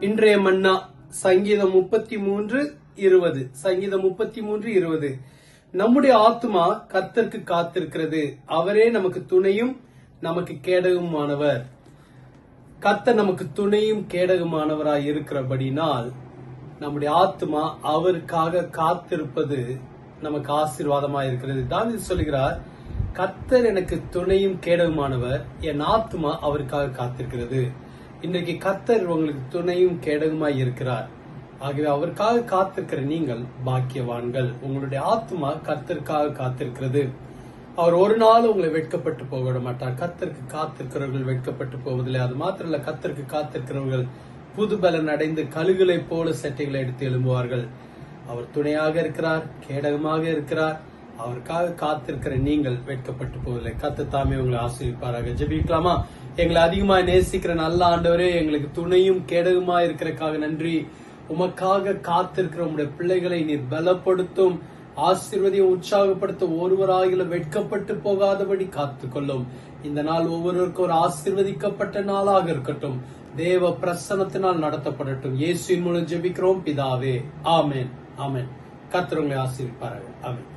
இன்றைய மன்னா சங்கீதம் முப்பத்தி மூன்று இருபது. சங்கீதம் முப்பத்தி மூன்று இருபது. நம்முடைய ஆத்மா கர்த்தருக்கு காத்திருக்கிறது. அவரே நமக்கு துணையும் நமக்கு கேடகமானவர். கர்த்தர் நமக்கு துணையும் கேடகமானவராய் இருக்கிறபடினால் நம்முடைய ஆத்மா அவருக்காக காத்திருப்பது நமக்கு ஆசீர்வாதமா இருக்கிறது. தாவீது சொல்கிறார் கர்த்தர் எனக்கு துணையும் கேடகமானவர். என் ஆத்மா அவருக்காக காத்திருக்கிறது. இன்றைக்கு கர்த்தர் உங்களுக்கு துணையும் கேடகமாய் இருக்கிறார். ஆகவே அவருக்காக காத்திருக்கிற நீங்கள் பாக்கியவான்கள். உங்களுடைய ஆத்மா கர்த்தருக்காக காத்திருக்கிறது. அவர் ஒரு நாள் உங்களை வெட்கப்பட்டு போக விட மாட்டார். கர்த்தருக்கு காத்திருக்கிறவர்கள் வெட்கப்பட்டு போவதில்லை. அது மாத்திரம் இல்ல கர்த்தருக்கு காத்திருக்கிறவர்கள் புது பலன் அடைந்து கழுகுகளை போல செட்டைகளை எடுத்து எழும்புவார்கள். அவர் துணையாக இருக்கிறார் கேடகமாக இருக்கிறார். அவருக்காக காத்திருக்கிற நீங்கள் வெட்கப்பட்டு போவதில்லை. கத்து தாமே உங்களை ஆசிரியப்பாராக ஜெபிக்கலாமா? எங்களை அதிகமாக நேசிக்கிற நல்ல ஆண்டவரே எங்களுக்கு துணையும் கேடகமா இருக்கிறக்காக நன்றி. உமக்காக காத்திருக்கிற உங்களுடைய பிள்ளைகளை நீர் பலப்படுத்தும். ஆசீர்வதியை உற்சாகப்படுத்த ஒருவராகில வெட்கப்பட்டு போகாதபடி காத்துக்கொள்ளும். இந்த நாள் ஒவ்வொருவருக்கும் ஒரு ஆசீர்வதிக்கப்பட்ட நாளாக இருக்கட்டும். தேவ பிரசனத்தினால் நடத்தப்படட்டும். இயேசுவின் மூலம் ஜெபிக்கிறோம். பிதாவே ஆமேன். ஆமேன். கர்த்தர் ஆசிரிப்பார்கள் ஆமேன்.